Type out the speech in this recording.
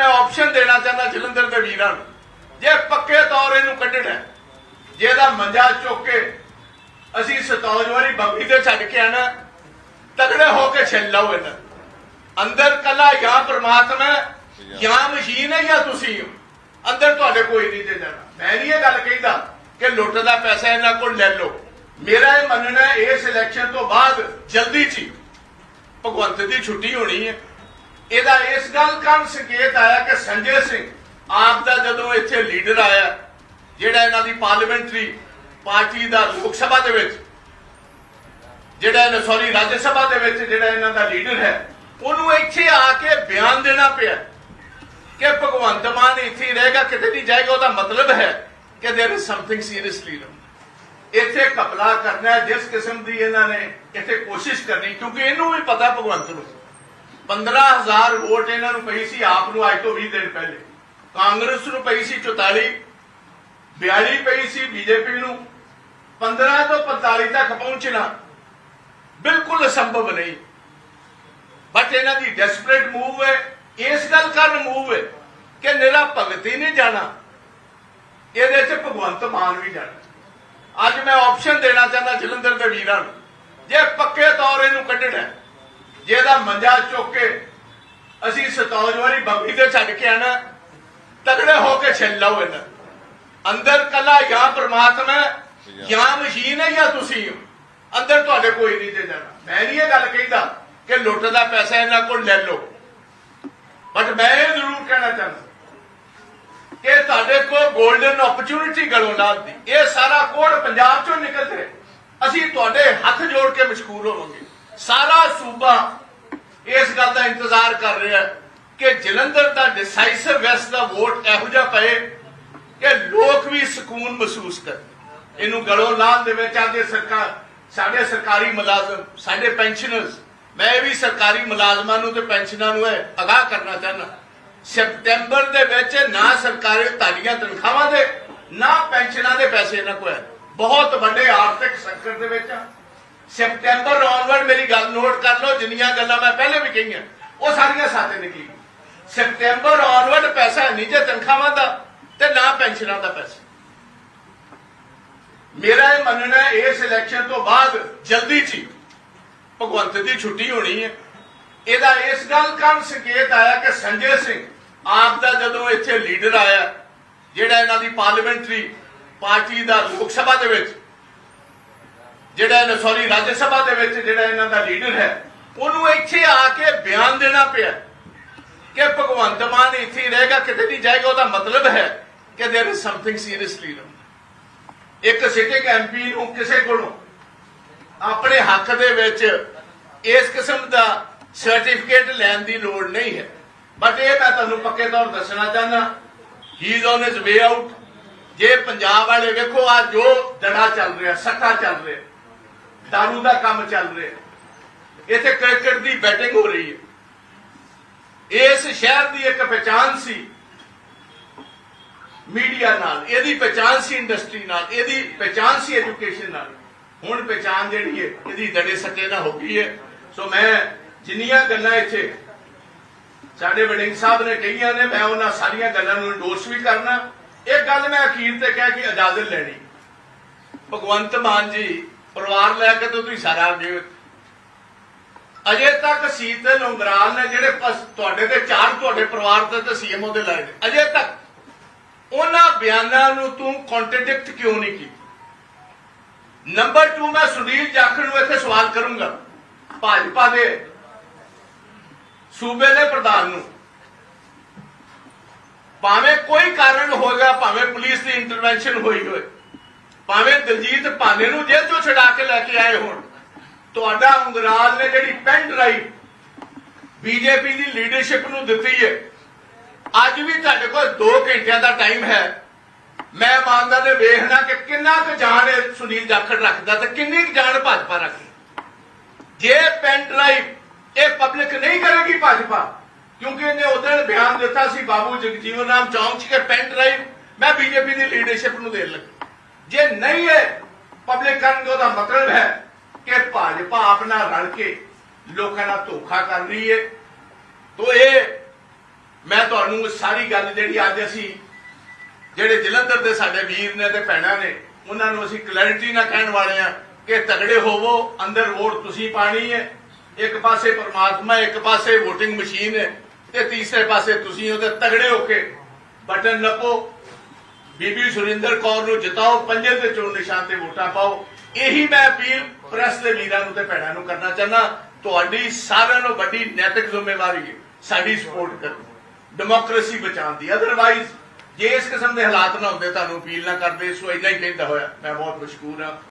ਮੈਂ ਆਪਸ਼ਨ ਦੇਣਾ ਚਾਹੁੰਦਾ ਜਲੰਧਰ ਦੇ ਵੀਰਾਂ ਨੂੰ। ਜੇ ਪੱਕੇ ਤੌਰ ਇਹਨੂੰ ਕੱਢਣਾ ਹੈ, ਮੰਜਾ ਚੁੱਕ ਕੇ ਅਸੀਂ ਸਤੌਜ ਵਾਲੀ ਬੰਬੀ ਤੇ ਛੱਡ ਕੇ ਆਣਾ ਤਗੜੇ ਹੋ ਕੇ ਛਿੱਲ ਲਓ ਇਹਨਾਂ। ਅੰਦਰ ਕੱਲਾ ਜਾਂ ਪ੍ਰਮਾਤਮਾ ਜਾਂ ਮਸ਼ੀਨ ਹੈ ਜਾਂ ਤੁਸੀਂ ਅੰਦਰ ਤੁਹਾਡੇ ਕੋਈ ਨਹੀਂ ਤੇ ਜਾਣਾ। ਮੈਂ ਨਹੀਂ ਇਹ ਗੱਲ ਕਹਿੰਦਾ ਕਿ ਲੁੱਟ ਦਾ ਪੈਸਾ ਇਹਨਾਂ ਕੋਲ ਲੈ ਲਓ। ਮੇਰਾ ਇਹ ਮੰਨਣਾ ਹੈ ਇਸ ਇਲੈਕਸ਼ਨ ਤੋਂ ਬਾਅਦ ਜਲਦੀ ਚ ਹੀ ਭਗਵੰਤ ਦੀ ਛੁੱਟੀ ਹੋਣੀ ਹੈ। ਇਹਦਾ ਇਸ ਗੱਲ ਕਾਰਨ ਸੰਕੇਤ ਆਇਆ ਕਿ ਸੰਜੇ ਸਿੰਘ ਆਪ ਦਾ ਜਦੋਂ ਇੱਥੇ ਲੀਡਰ ਆਇਆ, ਜਿਹੜਾ ਇਹਨਾਂ ਦੀ ਪਾਰਲੀਮੈਂਟਰੀ ਪਾਰਟੀ ਦਾ ਲੋਕ ਸਭਾ ਦੇ ਵਿੱਚ, ਜਿਹੜਾ ਇਹਨਾਂ ਸੌਰੀ ਰਾਜ ਸਭਾ ਦੇ ਵਿੱਚ ਜਿਹੜਾ ਇਹਨਾਂ ਦਾ ਲੀਡਰ ਹੈ, ਉਹਨੂੰ ਇੱਥੇ ਆ ਕੇ ਬਿਆਨ ਦੇਣਾ ਪਿਆ ਕਿ ਭਗਵੰਤ ਮਾਨ ਇੱਥੇ ਰਹੇਗਾ, ਕਿਤੇ ਨਹੀਂ ਜਾਏਗਾ, ਉਹਦਾ ਮਤਲਬ ਹੈ ਕਿ there is something seriously wrong ਇੱਥੇ ਕਪਲਾ ਕਰਨਾ ਜਿਸ ਕਿਸਮ ਦੀ ਇਹਨਾਂ ਨੇ ਇੱਥੇ ਕੋਸ਼ਿਸ਼ ਕਰਨੀ, ਕਿਉਂਕਿ ਇਹਨੂੰ ਵੀ ਪਤਾ ਭਗਵੰਤ ਨੂੰ। 15000 ਵੋਟ ਇਹਨਾਂ ਨੂੰ ਪਈ ਸੀ, ਆਪ ਨੂੰ ਅੱਜ ਤੋਂ 20 ਦਿਨ ਪਹਿਲੇ। ਕਾਂਗਰਸ ਨੂੰ ਪਈ ਸੀ 44 42 ਪਈ ਸੀ ਬੀਜੇਪੀ ਨੂੰ। 15 ਤੋਂ 45 ਤੱਕ ਪਹੁੰਚਣਾ ਬਿਲਕੁਲ ਅਸੰਭਵ ਨਹੀਂ। ਬਟ ਇਹਨਾਂ ਦੀ ਡੈਸਪਰੇਟ ਮੂਵ ਹੈ। ਇਸ ਗੱਲ ਕਾਰਨ ਮੂਵ ਹੈ ਕਿ ਨਿਰਾ ਭਗਤ ਹੀ ਨਹੀਂ ਜਾਣਾ। ਇਹਦੇ ਚ ਭਗਵੰਤ ਮਾਨ ਵੀ ਜਾਣਾ। ਅੱਜ ਮੈਂ ਆਪਸ਼ਨ ਦੇਣਾ ਚਾਹੁੰਦਾ ਜਲੰਧਰ ਦੇ ਵੀਰਾਂ ਨੂੰ। ਜੇ ਪੱਕੇ ਤੌਰ ਇਹਨੂੰ ਕੱਢਣਾ ਜਿਹਦਾ ਮੰਜਾ ਚੁੱਕ ਕੇ ਅਸੀਂ ਸਤੌਜ ਵਾਲੀ ਬੰਬੀ ਤੇ ਛੱਡ ਕੇ ਆਣਾ ਤਗੜੇ ਹੋ ਕੇ ਛਿੱਲ ਲਓ ਇਹਨਾਂ। ਅੰਦਰ ਕੱਲਾ ਜਾਂ ਪ੍ਰਮਾਤਮਾ, ਜਾਂ ਮਸ਼ੀਨ ਹੈ ਜਾਂ ਤੁਸੀਂ ਅੰਦਰ ਤੁਹਾਡੇ ਕੋਈ ਨਹੀਂ ਤੇ ਜਾਣਾ। ਮੈਂ ਨਹੀਂ ਇਹ ਗੱਲ ਕਹਿੰਦਾ ਕਿ ਲੁੱਟ ਦਾ ਪੈਸਾ ਇਹਨਾਂ ਕੋਲ ਲੈ ਲਓ। ਬਟ ਮੈਂ ਇਹ ਜ਼ਰੂਰ ਕਹਿਣਾ ਚਾਹੁੰਦਾ ਕਿ ਤੁਹਾਡੇ ਕੋਲ ਗੋਲਡਨ ਓਪਰਚੁਨਿਟੀ ਗਲੋਂ ਨਾਲ ਦੀ ਇਹ ਸਾਰਾ ਕੋਡ ਪੰਜਾਬ ਚੋਂ ਨਿਕਲ ਰਿਹਾ ਅਸੀਂ ਤੁਹਾਡੇ ਹੱਥ ਜੋੜ ਕੇ ਮਸ਼ਕੂਰ ਹੋਵਾਂਗੇ। ਸਾਰਾ ਸੂਬਾ ਇਸ ਗੱਲ ਦਾ ਇੰਤਜ਼ਾਰ ਕਰ ਰਿਹਾ ਕਿ ਜਲੰਧਰ ਦਾ ਡਿਸਾਈਸਿਵ ਵੈਸਟ ਦਾ ਵੋਟ ਇਹੋ ਜਿਹਾ ਪਏ ਕਿ ਲੋਕ ਵੀ ਸਕੂਨ ਮਹਿਸੂਸ ਕਰਨ। ਇਹਨੂੰ ਗਲੋਂ ਲਾਉਣ ਦੇ ਵਿੱਚ ਆਦੇ ਸਰਕਾਰ, ਸਾਡੇ ਸਰਕਾਰੀ ਮੁਲਾਜ਼ਮ, ਸਾਡੇ ਪੈਨਸ਼ਨਰਸ ਮੈਂ ਵੀ ਸਰਕਾਰੀ ਮੁਲਾਜ਼ਮਾਂ ਨੂੰ ਤੇ ਪੈਨਸ਼ਨਾਂ ਨੂੰ ਇਹ ਅਗਾਹ ਕਰਨਾ ਚਾਹੁੰਦਾ। ਸਪਟੈਂਬਰ ਦੇ ਵਿੱਚ ਨਾ ਸਰਕਾਰੀ ਤੁਹਾਡੀਆਂ ਤਨਖਾਹਾਂ ਦੇ, ਨਾ ਪੈਨਸ਼ਨਾਂ ਦੇ ਪੈਸੇ ਇਹਨਾਂ ਕੋਲ ਹੈ। ਬਹੁਤ ਵੱਡੇ ਆਰਥਿਕ ਸੰਕਟ ਦੇ ਵਿੱਚ ਆ। ਸਪਟੈਂਬਰ ਆਨਵਰਡ ਮੇਰੀ ਗੱਲ ਨੋਟ ਕਰ ਲਓ, ਜਿੰਨੀਆਂ ਗੱਲਾਂ ਮੈਂ ਪਹਿਲੇ ਵੀ ਕਹੀਆਂ, ਉਹ ਸਾਰੀਆਂ ਸਾਥੇ ਨਿਕਲੀ ਸਪਟੈਂਬਰ ਆਨਵਰਡ ਪੈਸਾ ਨਹੀਂ ਜੇ ਤਨਖਾਹਾਂ ਦਾ ਤੇ ਨਾ ਪੈਨਸ਼ਨਾਂ ਦਾ ਪੈਸਾ। ਮੇਰਾ ਇਹ ਮੰਨਣਾ ਹੈ, ਇਸ ਇਲੈਕਸ਼ਨ ਤੋਂ ਬਾਅਦ ਜਲਦੀ ਚ ਹੀ ਭਗਵੰਤ ਦੀ ਛੁੱਟੀ ਹੋਣੀ ਹੈ। ਇਹਦਾ ਇਸ ਗੱਲ ਕਾਰਨ ਸੰਕੇਤ ਆਇਆ ਕਿ ਸੰਜੇ ਸਿੰਘ ਆਪ ਦਾ ਜਦੋਂ ਇੱਥੇ ਲੀਡਰ ਆਇਆ, ਜਿਹੜਾ ਇਹਨਾਂ ਦੀ ਪਾਰਲੀਮੈਂਟਰੀ ਪਾਰਟੀ ਦਾ ਲੋਕ ਸਭਾ ਦੇ ਵਿੱਚ ਜਿਹੜਾ ਇਹਨਾਂ ਸੌਰੀ ਰਾਜ ਸਭਾ ਦੇ ਵਿੱਚ ਜਿਹੜਾ ਇਹਨਾਂ ਦਾ ਲੀਡਰ ਹੈ, ਉਹਨੂੰ ਇੱਥੇ ਆ ਕੇ ਬਿਆਨ ਦੇਣਾ ਪਿਆ ਕਿ ਭਗਵੰਤ ਮਾਨ ਇੱਥੇ ਰਹੇਗਾ, ਕਿਤੇ ਨਹੀਂ ਜਾਏਗਾ, ਉਹਦਾ ਮਤਲਬ ਹੈ ਕਿ there is something seriously wrong. ਇੱਕ ਸਿਟਿੰਗ ਐਮਪੀ ਨੂੰ ਕਿਸੇ ਕੋਲੋਂ ਆਪਣੇ ਹੱਕ ਦੇ ਵਿੱਚ ਇਸ ਕਿਸਮ ਦਾ ਸਰਟੀਫਿਕੇਟ ਲੈਣ ਦੀ ਲੋੜ ਨਹੀਂ ਹੈ। ਬਟ ਇਹ ਮੈਂ ਤੁਹਾਨੂੰ ਪੱਕੇ ਤੌਰ ਦੱਸਣਾ ਚਾਹੁੰਦਾ ਹੀ is on his way out ਜੇ ਪੰਜਾਬ ਵਾਲੇ ਵੇਖੋ, ਆ ਜੋ ਦੜਾ ਚੱਲ ਰਿਹਾ, ਸੱਟਾ ਚੱਲ ਰਿਹਾ। ਦਾਰੂ ਦਾ ਕੰਮ ਚੱਲ ਰਿਹਾ ਇੱਥੇ ਕ੍ਰਿਕਟ ਦੀ ਬੈਟਿੰਗ ਹੋ ਰਹੀ ਹੈ ਇਸ ਸ਼ਹਿਰ ਦੀ ਇੱਕ ਪਛਾਣ ਸੀ ਮੀਡੀਆ ਨਾਲ ਇਹਦੀ ਪਛਾਣ ਸੀ ਇੰਡਸਟਰੀ ਨਾਲ ਇਹਦੀ ਪਛਾਣ ਸੀ ਐਜੂਕੇਸ਼ਨ ਨਾਲ ਹੁਣ ਪਛਾਣ ਜਿਹੜੀ ਹੈ ਇਹਦੀ ਦੜੇ ਸੱਟੇ ਨਾਲ ਹੋ ਗਈ ਹੈ ਸੋ ਮੈਂ ਜਿੰਨੀਆਂ ਗੱਲਾਂ ਇੱਥੇ ਸਾਡੇ ਵਡਿੰਗ ਸਾਹਿਬ ਨੇ ਕਹੀਆਂ ਨੇ ਮੈਂ ਉਹਨਾਂ ਸਾਰੀਆਂ ਗੱਲਾਂ ਨੂੰ ਇੰਡੋਰਸ ਵੀ ਕਰਨਾ ਇਹ ਗੱਲ ਮੈਂ ਅਖੀਰ ਤੇ ਕਹਿ ਕੇ ਇਜਾਜ਼ਤ ਲੈਣੀ ਭਗਵੰਤ ਮਾਨ ਜੀ ਪਰਿਵਾਰ ਲੈ ਕੇ ਤਾਂ ਤੁਸੀਂ ਸਾਰਾ ਅੱਗੇ ਹੋ। ਅਜੇ ਤੱਕ ਸੀਤਲ ਉਂਗਰਾਲ ਨੇ ਜਿਹੜੇ ਤੁਹਾਡੇ ਤੇ ਚਾਰ ਤੁਹਾਡੇ ਪਰਿਵਾਰ ਤੇ ਤੇ ਸੀਐਮਓ ਉਹਦੇ ਲਾਏ ਨੇ। ਅਜੇ ਤੱਕ ਉਹਨਾਂ ਬਿਆਨਾਂ ਨੂੰ ਤੂੰ ਕੰਟਰਡਿਕਟ ਕਿਉਂ ਨਹੀਂ ਕੀਤੀ? ਨੰਬਰ 2 ਮੈਂ ਸੁਨੀਲ ਜਾਖੜ ਨੂੰ ਇੱਥੇ ਸਵਾਲ ਕਰੂੰਗਾ। ਭਾਜਪਾ ਦੇ ਸੂਬੇ ਦੇ ਪ੍ਰਧਾਨ ਨੂੰ। ਭਾਵੇਂ ਕੋਈ ਕਾਰਨ ਹੋਗਾ ਭਾਵੇਂ ਪੁਲਿਸ ਦੀ ਇੰਟਰਵੈਂਸ਼ਨ ਹੋਈ ਹੋਵੇ। ਭਾਵੇਂ ਦਲਜੀਤ ਭਾਨੇ ਨੂੰ ਜੇਲ੍ਹ ਚੋਂ ਛਡਾ ਕੇ ਲੈ ਕੇ ਆਏ ਹੋਣ, ਤੁਹਾਡਾ ਉਂਗਰਾਲ ਨੇ ਜਿਹੜੀ ਪੈਨ ਡਰਾਈਵ ਬੀਜੇਪੀ ਦੀ ਲੀਡਰਸ਼ਿਪ ਨੂੰ ਦਿੱਤੀ ਹੈ ਅੱਜ ਵੀ ਤੁਹਾਡੇ ਕੋਲ 2 ਘੰਟਿਆਂ ਦਾ ਟਾਈਮ ਹੈ। ਮੈਂ ਇਮਾਨਦਾਰ ਨੇ ਵੇਖਣਾ ਕਿ ਕਿੰਨਾ ਕੁ ਜਾਣ ਇਹ ਸੁਨੀਲ ਜਾਖੜ ਰੱਖਦਾ ਤੇ ਕਿੰਨੀ ਕੁ ਜਾਣ ਭਾਜਪਾ ਰੱਖਦੀ। ਜੇ ਪੈਨ ਡਰਾਈਵ ਇਹ ਪਬਲਿਕ ਨਹੀਂ ਕਰੇਗੀ ਭਾਜਪਾ, ਕਿਉਂਕਿ ਇਹਨੇ ਉਧਰ ਬਿਆਨ ਦਿੱਤਾ ਸੀ ਬਾਬੂ ਜਗਜੀਵਨ ਰਾਮ ਚੌਂਕ 'ਚ ਕਿ ਪੈਨ ਡਰਾਈਵ ਮੈਂ ਬੀਜੇਪੀ ਦੀ ਲੀਡਰਸ਼ਿਪ ਨੂੰ ਦੇਣ ਲੱਗਾ। ਜੇ ਨਹੀਂ ਹੈ ਪਬਲਿਕ ਕਰਨਗੇ ਉਹਦਾ ਮਤਲਬ ਹੈ ਕਿ ਭਾਜਪਾ ਆਪਣਾ ਰਲ ਕੇ ਲੋਕਾਂ ਨਾਲ ਧੋਖਾ ਕਰ ਰਹੀ ਹੈ। ਤੋ ਇਹ ਮੈਂ ਤੁਹਾਨੂੰ ਸਾਰੀ ਗੱਲ ਜਿਹੜੀ ਅੱਜ ਅਸੀਂ ਜਿਹੜੇ ਜਲੰਧਰ ਦੇ ਸਾਡੇ ਵੀਰ ਨੇ ਤੇ ਭੈਣਾਂ ਨੇ, ਉਹਨਾਂ ਨੂੰ ਅਸੀਂ ਕਲੈਰਿਟੀ ਨਾਲ ਕਹਿਣ ਵਾਲੇ ਆ ਕਿ ਤਗੜੇ ਹੋਵੋ, ਅੰਦਰ ਵੋਟ ਤੁਸੀਂ ਪਾਣੀ ਹੈ। ਇੱਕ ਪਾਸੇ ਪਰਮਾਤਮਾ, ਇੱਕ ਪਾਸੇ VOTING ਮਸ਼ੀਨ ਹੈ ਤੇ ਤੀਸਰੇ ਪਾਸੇ ਤੁਸੀਂ ਉਹਦੇ ਤਗੜੇ ਹੋ ਕੇ ਬਟਨ ਨੱਪੋ। ਬੀਬੀ ਸੁਰਿੰਦਰ ਕੌਰ ਨੂੰ ਜਿਤਾਓ, ਪੰਜੇ ਦੇ ਚੋਣ ਨਿਸ਼ਾਨ ਤੇ ਵੋਟਾਂ ਪਾਓ। ਇਹੀ ਮੈਂ ਅਪੀਲ ਪ੍ਰੈਸ ਦੇ ਵੀਰਾਂ ਨੂੰ ਤੇ ਭੈਣਾਂ ਨੂੰ ਕਰਨਾ ਚਾਹੁੰਦਾ। ਤੁਹਾਡੀ ਸਾਰਿਆਂ ਨੂੰ ਵੱਡੀ ਨੈਤਿਕ ਜ਼ਿੰਮੇਵਾਰੀ ਹੈ ਸਾਡੀ ਸਪੋਰਟ ਕਰੋ ਡੈਮੋਕ੍ਰੇਸੀ ਬਚਾਉਣ ਦੀ। ਅਦਰਵਾਈਜ਼ ਜੇ ਇਸ ਕਿਸਮ ਦੇ ਹਾਲਾਤ ਨਾ ਹੁੰਦੇ, ਤੁਹਾਨੂੰ ਅਪੀਲ ਨਾ ਕਰਦੇ। ਸੋ ਇੰਨਾ ਹੀ ਕਹਿੰਦਾ ਹੋਇਆ। ਮੈਂ ਬਹੁਤ ਮਸ਼ਕੂਰ ਹਾਂ।